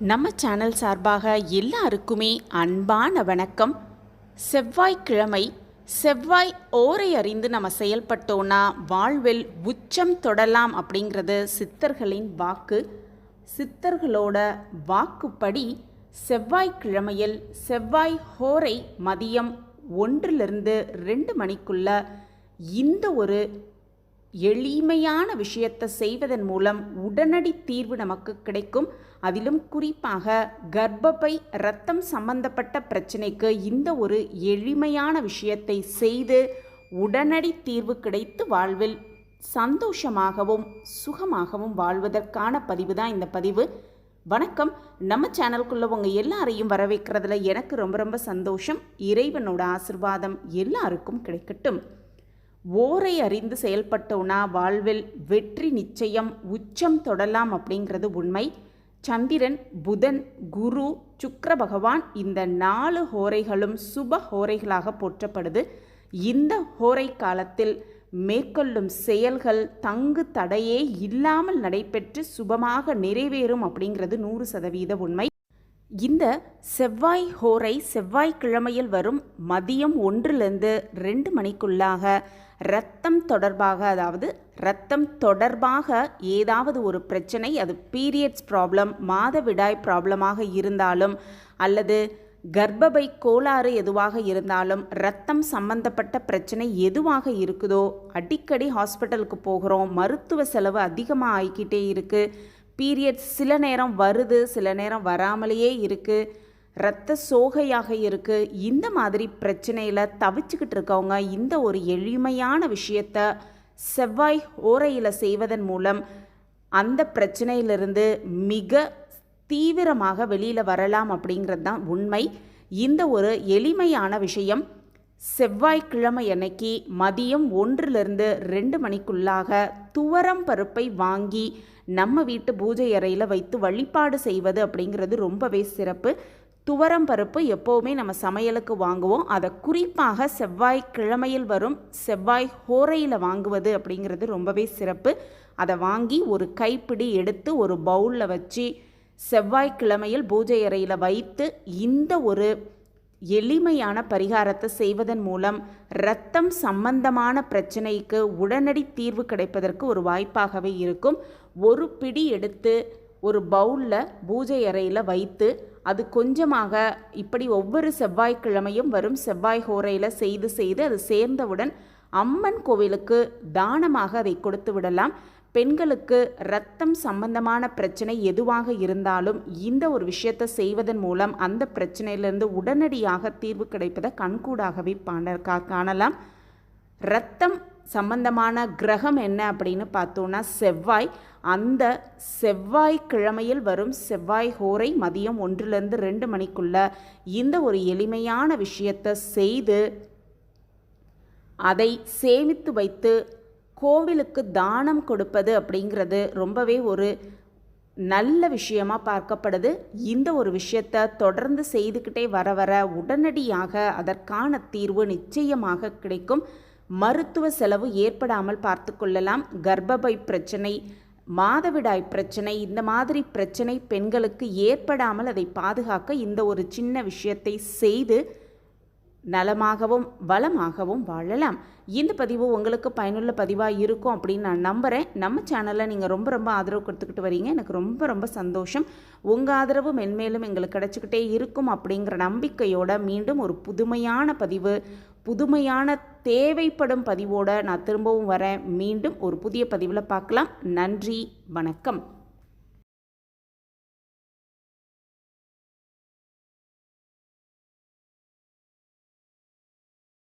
நம்ம சேனல் சார்பாக எல்லாருக்குமே அன்பான வணக்கம். செவ்வாய்க்கிழமை செவ்வாய் ஓரை அறிந்து நம்ம செயல்பட்டோன்னா வாழ்வில் உச்சம் தொடலாம் அப்படிங்கிறது சித்தர்களின் வாக்கு. சித்தர்களோட வாக்குப்படி செவ்வாய்க்கிழமையில் செவ்வாய் ஹோரை மதியம் ஒன்றிலிருந்து ரெண்டு மணிக்குள்ள இந்த ஒரு எளிமையான விஷயத்தை செய்வதன் மூலம் உடனடி தீர்வு நமக்கு கிடைக்கும். அதிலும் குறிப்பாக கர்ப்பப்பை இரத்தம் சம்பந்தப்பட்ட பிரச்சனைக்கு இந்த ஒரு எளிமையான விஷயத்தை செய்து உடனடி தீர்வு கிடைத்து வாழ்வில் சந்தோஷமாகவும் சுகமாகவும் வாழ்வதற்கான பதிவு தான் இந்த பதிவு. வணக்கம். நம்ம சேனலுக்குள்ள உங்கள் எல்லாரையும் வரவேற்கிறதுல எனக்கு ரொம்ப ரொம்ப சந்தோஷம். இறைவனோட ஆசிர்வாதம் எல்லாருக்கும் கிடைக்கட்டும். ஓரை அறிந்து செயல்பட்டோனா வாழ்வில் வெற்றி நிச்சயம் உச்சம் தொடலாம் அப்படிங்கிறது உண்மை. சந்திரன் புதன் குரு சுக்கர பகவான் இந்த நாலு ஹோரைகளும் சுப ஹோரைகளாக போற்றப்படுது. இந்த ஹோரை காலத்தில் மேற்கொள்ளும் செயல்கள் தங்கு தடையே இல்லாமல் நடைபெற்று சுபமாக நிறைவேறும் அப்படிங்கிறது நூறு சதவீத உண்மை. இந்த செவ்வாய் ஹோரை செவ்வாய்க்கிழமையில் வரும் மதியம் ஒன்றிலிருந்து ரெண்டு மணிக்குள்ளாக ரத்தம் தொடர்பாக அதாவது ரத்தம் தொடர்பாக ஏதாவது ஒரு பிரச்சனை அது பீரியட்ஸ் ப்ராப்ளம் மாதவிடாய் ப்ராப்ளமாக இருந்தாலும் அல்லது கர்ப்பபை கோளாறு எதுவாக இருந்தாலும் ரத்தம் சம்பந்தப்பட்ட பிரச்சனை எதுவாக இருக்குதோ அடிக்கடி ஹாஸ்பிட்டலுக்கு போகிறோம் மருத்துவ செலவு அதிகமாக ஆகிக்கிட்டே இருக்குது பீரியட்ஸ் சில நேரம் வருது சில நேரம் வராமலேயே இருக்குது இரத்த சோகையாக இருக்குது இந்த மாதிரி பிரச்சனையில் தவிச்சுக்கிட்டு இருக்கவங்க இந்த ஒரு எளிமையான விஷயத்த செவ்வாய் ஓரையில் செய்வதன் மூலம் அந்த பிரச்சனையிலிருந்து மிக தீவிரமாக வெளியில் வரலாம் அப்படிங்கிறது தான் உண்மை. இந்த ஒரு எளிமையான விஷயம் செவ்வாய்க்கிழமை அன்னைக்கு மதியம் ஒன்றிலிருந்து ரெண்டு மணிக்குள்ளாக துவரம் பருப்பை வாங்கி நம்ம வீட்டு பூஜை அறையில் வைத்து வழிபாடு செய்வது அப்படிங்கிறது ரொம்பவே சிறப்பு. துவரம் பருப்பு எப்போவுமே நம்ம சமையலுக்கு வாங்குவோம். அதை குறிப்பாக செவ்வாய்க்கிழமையில் வரும் செவ்வாய் ஹோரையில் வாங்குவது அப்படிங்கிறது ரொம்பவே சிறப்பு. அதை வாங்கி ஒரு கைப்பிடி எடுத்து ஒரு பவுலில் வச்சு செவ்வாய்க்கிழமையில் பூஜை அறையில் வைத்து இந்த ஒரு எளிமையான பரிகாரத்தை செய்வதன் மூலம் இரத்தம் சம்பந்தமான பிரச்சனைக்கு உடனடி தீர்வு கிடைப்பதற்கு ஒரு வாய்ப்பாகவே இருக்கும். ஒரு பிடி எடுத்து ஒரு பவுலில் பூஜை அறையில் வைத்து அது கொஞ்சமாக இப்படி ஒவ்வொரு செவ்வாய்க்கிழமையும் வரும் செவ்வாய் ஹோரையில் செய்து செய்து அது சேர்ந்தவுடன் அம்மன் கோவிலுக்கு தானமாக அதை கொடுத்து விடலாம். பெண்களுக்கு ரத்தம் சம்பந்தமான பிரச்சனை எதுவாக இருந்தாலும் இந்த ஒரு விஷயத்தை செய்வதன் மூலம் அந்த பிரச்சனையிலிருந்து உடனடியாக தீர்வு கிடைப்பதை கண்கூடாகவே பாண காணலாம். ரத்தம் சம்பந்தமான கிரகம் என்ன அப்படின்னு பார்த்தோன்னா செவ்வாய். அந்த செவ்வாய் கிழமையில் வரும் செவ்வாய் ஹோரை மதியம் ஒன்றிலிருந்து ரெண்டு மணிக்குள்ள இந்த ஒரு எளிமையான விஷயத்தை செய்து அதை சேமித்து வைத்து கோவிலுக்கு தானம் கொடுப்பது அப்படிங்கிறது ரொம்பவே ஒரு நல்ல விஷயமா பார்க்கப்படுது. இந்த ஒரு விஷயத்தை தொடர்ந்து செய்துக்கிட்டே வர வர உடனடியாக அதற்கான தீர்வு நிச்சயமாக கிடைக்கும். மருத்துவ செலவு ஏற்படாமல் பார்த்து கொள்ளலாம். கர்ப்பபை பிரச்சனை மாதவிடாய் பிரச்சனை இந்த மாதிரி பிரச்சனை பெண்களுக்கு ஏற்படாமல் அதை பாதுகாக்க இந்த ஒரு சின்ன விஷயத்தை செய்து நலமாகவும் வளமாகவும் வாழலாம். இந்த பதிவு உங்களுக்கு பயனுள்ள பதிவாக இருக்கும் அப்படின்னு நான் நம்புகிறேன் நம்ம சேனலில் நீங்கள் ரொம்ப ரொம்ப ஆதரவு கொடுத்துக்கிட்டு வரீங்க. எனக்கு ரொம்ப ரொம்ப சந்தோஷம். உங்கள் ஆதரவு மென்மேலும் எங்களுக்கு கிடச்சிக்கிட்டே இருக்கும் அப்படிங்கிற நம்பிக்கையோட மீண்டும் ஒரு புதுமையான பதிவு புதுமையான தேவைப்படும் பதிவோடு நான் திரும்பவும் வரேன். மீண்டும் ஒரு புதிய பதிவில் பார்க்கலாம். நன்றி வணக்கம்.